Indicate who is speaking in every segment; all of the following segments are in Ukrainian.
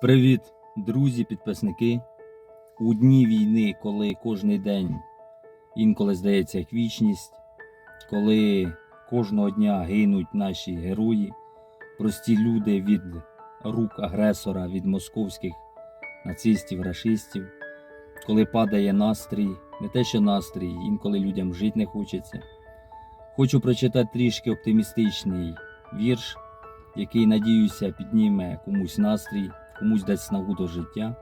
Speaker 1: Привіт, друзі, підписники. У дні війни, коли кожен день інколи здається як вічність, коли кожного дня гинуть наші герої, прості люди від рук агресора, від московських нацистів, рашистів, коли падає настрій, не те, що настрій, інколи людям жити не хочеться. Хочу прочитати трішки оптимістичний вірш, який, надіюся, підніме комусь настрій, комусь дасть снагу до життя,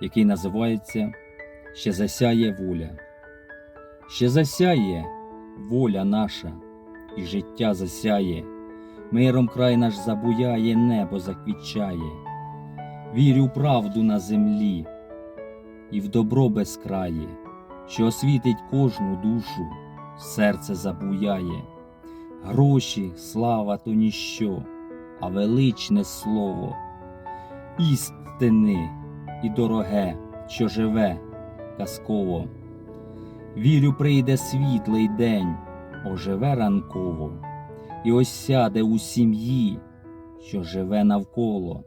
Speaker 1: який називається Ще засяє воля. Ще засяє воля наша, і життя засяє, миром край наш забуяє, небо заквітчає. Вірю в правду на землі і в добро безкрає, що освітить кожну душу, серце забуяє. Гроші, слава то ніщо, а величне слово, істини і дороге, що живе казково. Вірю, прийде світлий день, оживе ранково, і ось сяде у сім'ї, що живе навколо.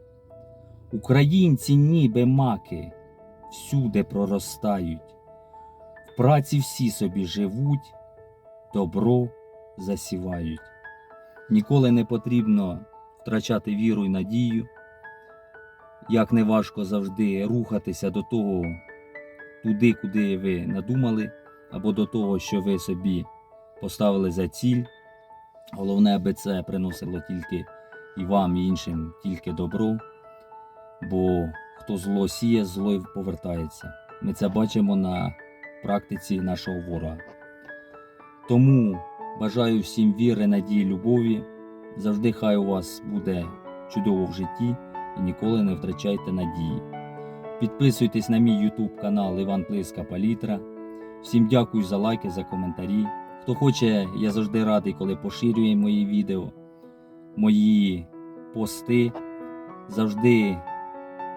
Speaker 1: Українці, ніби маки, всюди проростають, в праці всі собі живуть, добро засівають. Ніколи не потрібно втрачати віру і надію. Як не важко завжди рухатися до того, туди, куди ви надумали, або до того, що ви собі поставили за ціль. Головне, аби це приносило тільки і вам, і іншим тільки добро. Бо хто зло сіє, зло й повертається. Ми це бачимо на практиці нашого ворога. Тому бажаю всім віри, надії, любові. Завжди хай у вас буде чудово в житті і ніколи не втрачайте надії. Підписуйтесь на мій YouTube канал Іван Плиска Палітра. Всім дякую за лайки, за коментарі. Хто хоче, я завжди радий, коли поширює мої відео, мої пости. Завжди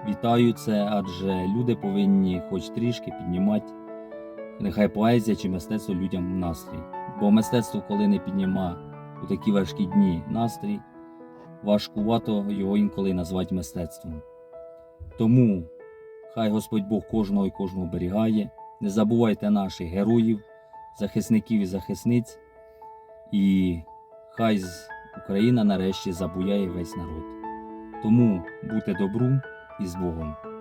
Speaker 1: вітаю це, адже люди повинні хоч трішки піднімати нехай поезія чи мистецтво людям настрій. Бо мистецтво, коли не підніма у такі важкі дні настрій, важкувато його інколи назвати мистецтвом. Тому хай Господь Бог кожного і кожного берігає. Не забувайте наших героїв, захисників і захисниць, і хай Україна нарешті забуяє весь народ. Тому будьте добру і з Богом.